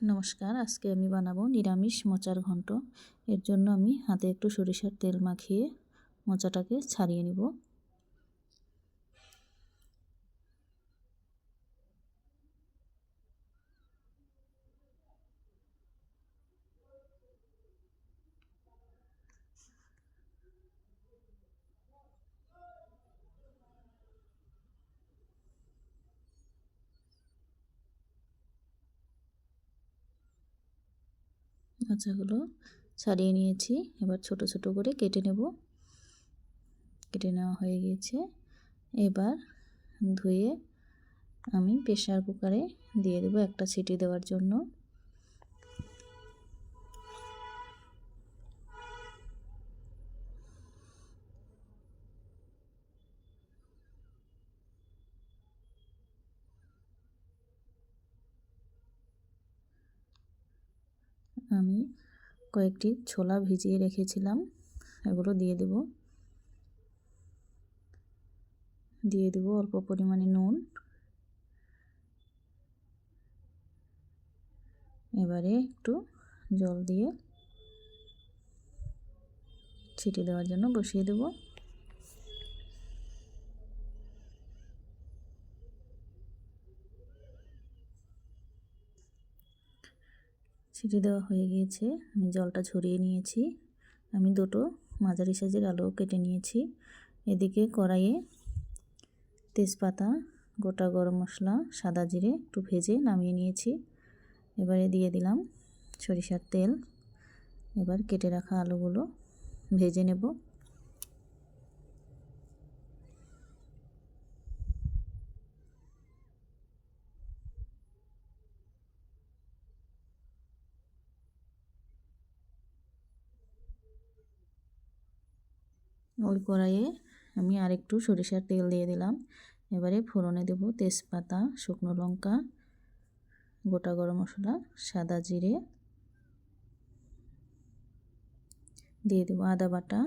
নমস্কার, আজকে আমি বানাবো নিরামিষ মোচার ঘন্ট। এর জন্য আমি হাতে একটু সরিষার তেল মাখিয়ে মোচাটাকে ছাড়িয়ে নিব। মোচাগুলো ছাড়িয়ে নিয়েছি। এবার ছোট ছোট করে কেটে নেব। কেটে নেওয়া হয়ে গিয়েছে। এবার ধুয়ে আমি প্রেশার কুকারে দিয়ে দেবো একটা সিটি দেওয়ার জন্য। আমি কয়েকটি ছোলা ভিজিয়ে রেখেছিলাম, এগুলো দিয়ে দেব। দিয়ে দেব অল্প পরিমাণে নুন। এবারে একটু জল দিয়ে ছিটে দেওয়ার জন্য বসিয়ে দেবো। ছিটি দেওয়া হয়ে গিয়েছে। আমি জলটা ঝরিয়ে নিয়েছি। আমি দুটো মাঝারি সাইজের আলু কেটে নিয়েছি। এদিকে কড়াইয়ে তেজপাতা, গোটা গরম মশলা, সাদা জিরে একটু ভেজে নামিয়ে নিয়েছি। এবারে দিয়ে দিলাম সরিষার তেল। এবার কেটে রাখা আলুগুলো ভেজে নেব। ওই কড়াইয়ে আমি আরেকটু সরিষার তেল দিয়ে দিলাম। এবারে ফোড়নে দেব তেজপাতা, শুকনো লঙ্কা, গোটা গরম মশলা, সাদা জিরে। দিয়ে দেবো আদা বাটা।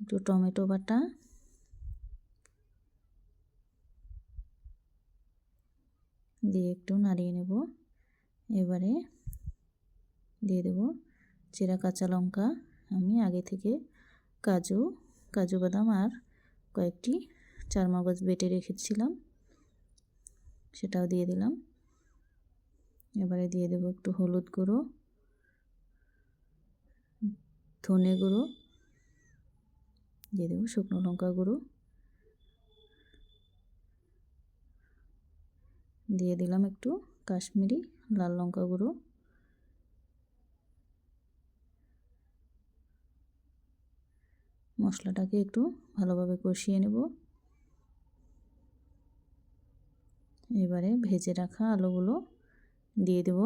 একটু টমেটো বাটা। দিয়ে একটু নাড়িয়ে নেব। এবারে দিয়ে দেব চেরা কাঁচা লঙ্কা, আমি আগে থেকে কাজু কাজু বাদাম আর কয়েকটি চার মগজ বেটে রেখেছিলাম। সেটাও দিয়ে দিলাম। এবারে দিয়ে দেবো একটু হলুদ গুঁড়ো, ধনে গুঁড়ো, দিয়ে দেবো শুকনো লঙ্কা গুঁড়ো। দিয়ে দিলাম একটু কাশ্মীরি লাল লঙ্কা গুঁড়ো। মশলাটাকে একটু ভালোভাবে কষিয়ে নেব। এবারে ভেজে রাখা আলুগুলো দিয়ে দেব।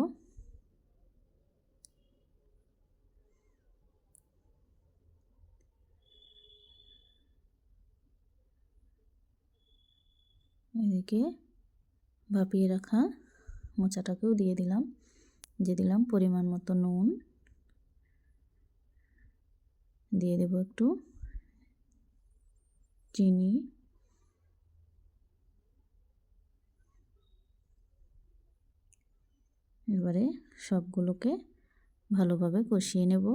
এদিকে ভাপিয়ে রাখা মোচাটাকেও দিয়ে দিলাম দিয়ে দিলাম পরিমাণ মতো নুন। দিয়ে দেব একটু চিনি। এবারে সবগুলোকে ভালোভাবে কষিয়ে নেব।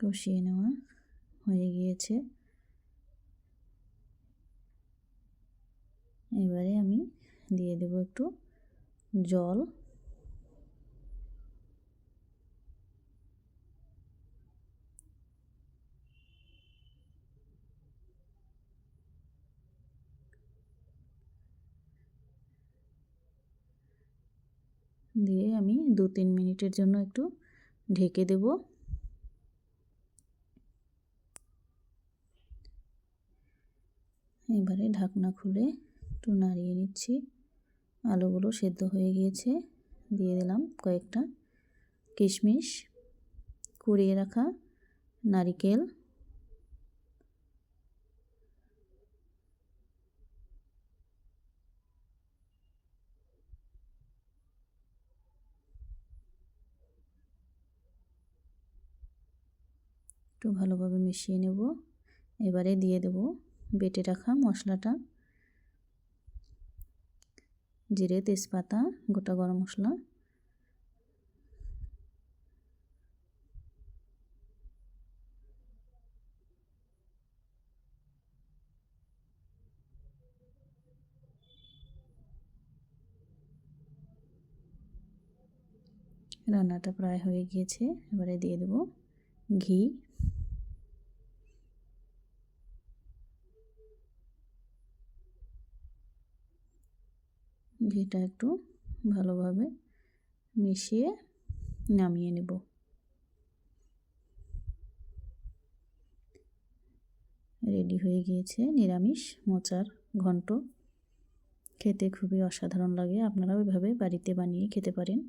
কষিয়ে নেওয়া হয়ে গিয়েছে। এবারে আমি দিয়ে দেব একটু জল। দিয়ে আমি দু তিন মিনিটের জন্য একটু ঢেকে দেব। এবারে ঢাকনা খুলে একটু নাড়িয়ে নিচ্ছি। আলুগুলো সেদ্ধ হয়ে গিয়েছে। দিয়ে দিলাম কয়েকটা কিশমিশ, কুড়িয়ে রাখা নারিকেল, একটু ভালোভাবে মিশিয়ে নেব। এবারে দিয়ে দেব বেটে রাখা মশলাটা। জিরে তেজপাতা গোটা গরম মশলা। রান্নাটা প্রায় হয়ে গিয়েছে এবারে দিয়ে দেব ঘি। ঘিটা একটু ভালোভাবে মিশিয়ে নামিয়ে নেব। রেডি হয়ে গিয়েছে নিরামিষ মোচার ঘন্ট। খেতে খুবই অসাধারণ লাগে, আপনারাও এভাবে বাড়িতে বানিয়ে খেতে পারেন।